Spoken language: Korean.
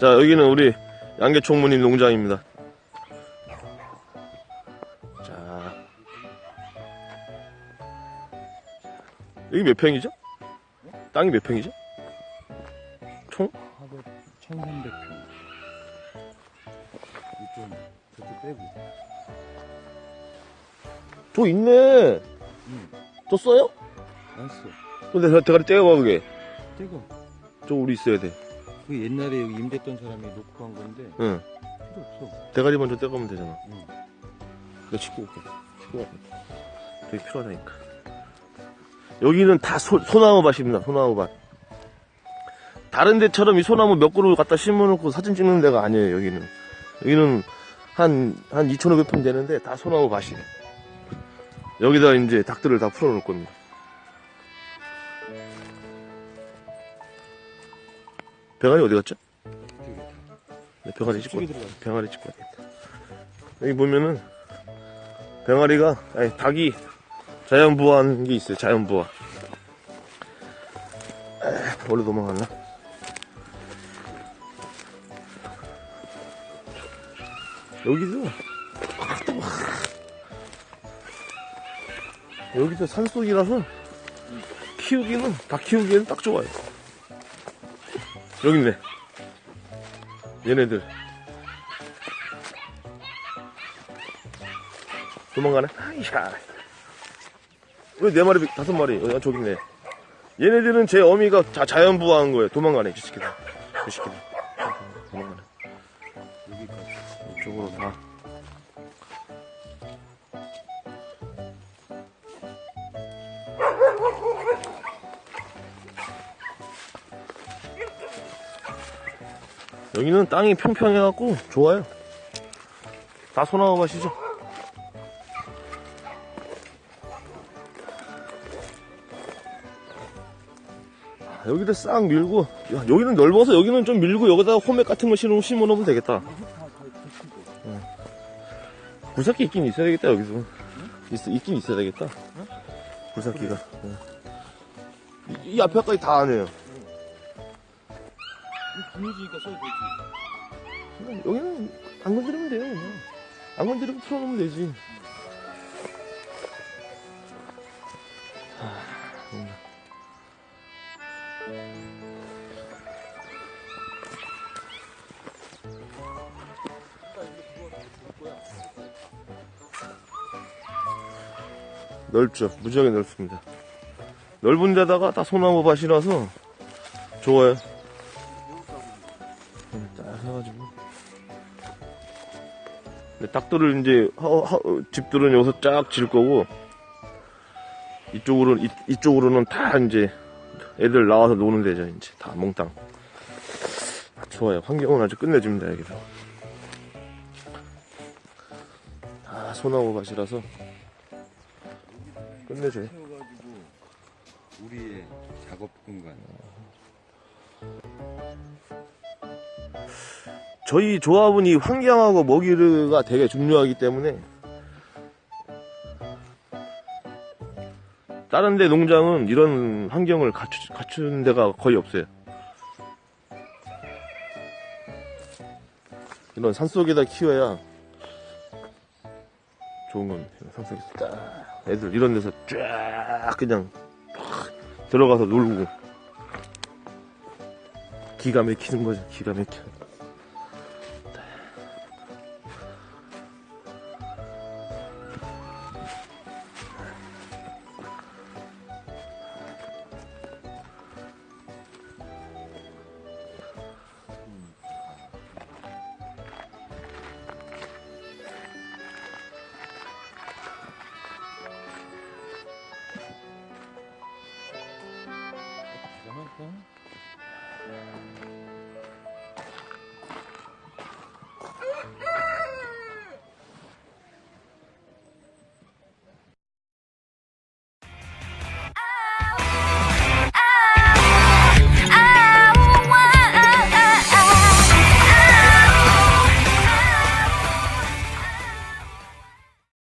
자, 여기는 우리 양계총무님 농장입니다. 자. 여기 몇 평이죠? 땅이 몇 평이죠? 총? 하고 1300평. 이좀 저쪽 빼고. 저 있네. 응. 저 써요? 안 써. 근데 대- 대가리 떼어봐, 그게. 떼고. 저 우리 있어야 돼. 그 옛날에 여기 임대했던 사람이 놓고 간 건데 응. 필요 없어. 대가리 먼저 떼가면 되잖아. 응. 내가 씻고 올게. 씻고 갈게. 되게 필요하다니까. 여기는 다 소, 소나무 밭입니다. 소나무 밭. 다른 데처럼 이 소나무 몇 그루 갖다 심어놓고 사진 찍는 데가 아니에요. 여기는. 여기는 한, 한 2,500평 되는데 다 소나무 밭이에요. 여기다 이제 닭들을 다 풀어놓을 겁니다. 병아리 어디 갔죠? 네, 병아리 찍고. 병아리 찍고. 여기 보면은, 병아리가, 아니, 닭이 자연부화한 게 있어요, 자연부화. 에, 원래 도망갔나? 여기도, 여기도 산속이라서, 키우기는, 닭 키우기에는 딱 좋아요. 여기 있네. 얘네들. 도망가네? 아이샤. 왜 네 마리, 다섯 마리? 어, 저기 있네. 얘네들은 제 어미가 자, 자연부화한 거예요. 도망가네, 저 새끼들. 저 새끼들. 도망가네. 여기까지. 이쪽으로 다. 여기는 땅이 평평해갖고 좋아요. 다 소나무 밭이죠. 아, 여기를 싹 밀고, 야, 여기는 넓어서 여기는 좀 밀고 여기다가 호맥 같은 거 심어, 심어 놓으면 되겠다. 굴삭기 있긴 있어야 되겠다, 여기서. 있, 있긴 있어야 되겠다. 응. 이, 이 앞에까지 다 하네요. 분위기니까 써도 되지. 여기는 안 건드리면 돼요. 그냥. 안 건드리고 풀어놓으면 되지. 하, 음. 넓죠. 무지하게 넓습니다. 넓은 데다가 다 소나무 밭이라서 좋아요. 음, 딱 해가지고. 근데 닭들을 이제 하- 하- 집들은 여기서 쫙 질 거고 이쪽으로 이, 이쪽으로는 다 이제 애들 나와서 노는 데죠 이제. 다 몽땅. 좋아요. 환경은 아주 끝내줍니다 여기서. 다 소나무 밭이라서 끝내줘요. 채워가지고 우리의 작업 공간. 저희 조합은 이 환경하고 먹이가 되게 중요하기 때문에 다른 데 농장은 이런 환경을 갖추, 갖춘 데가 거의 없어요. 이런 산속에다 키워야 좋은 겁니다. 산속에서 딱 애들 이런 데서 쫙 그냥 팍 들어가서 놀고 기가 막히는 거죠. 기가 막혀.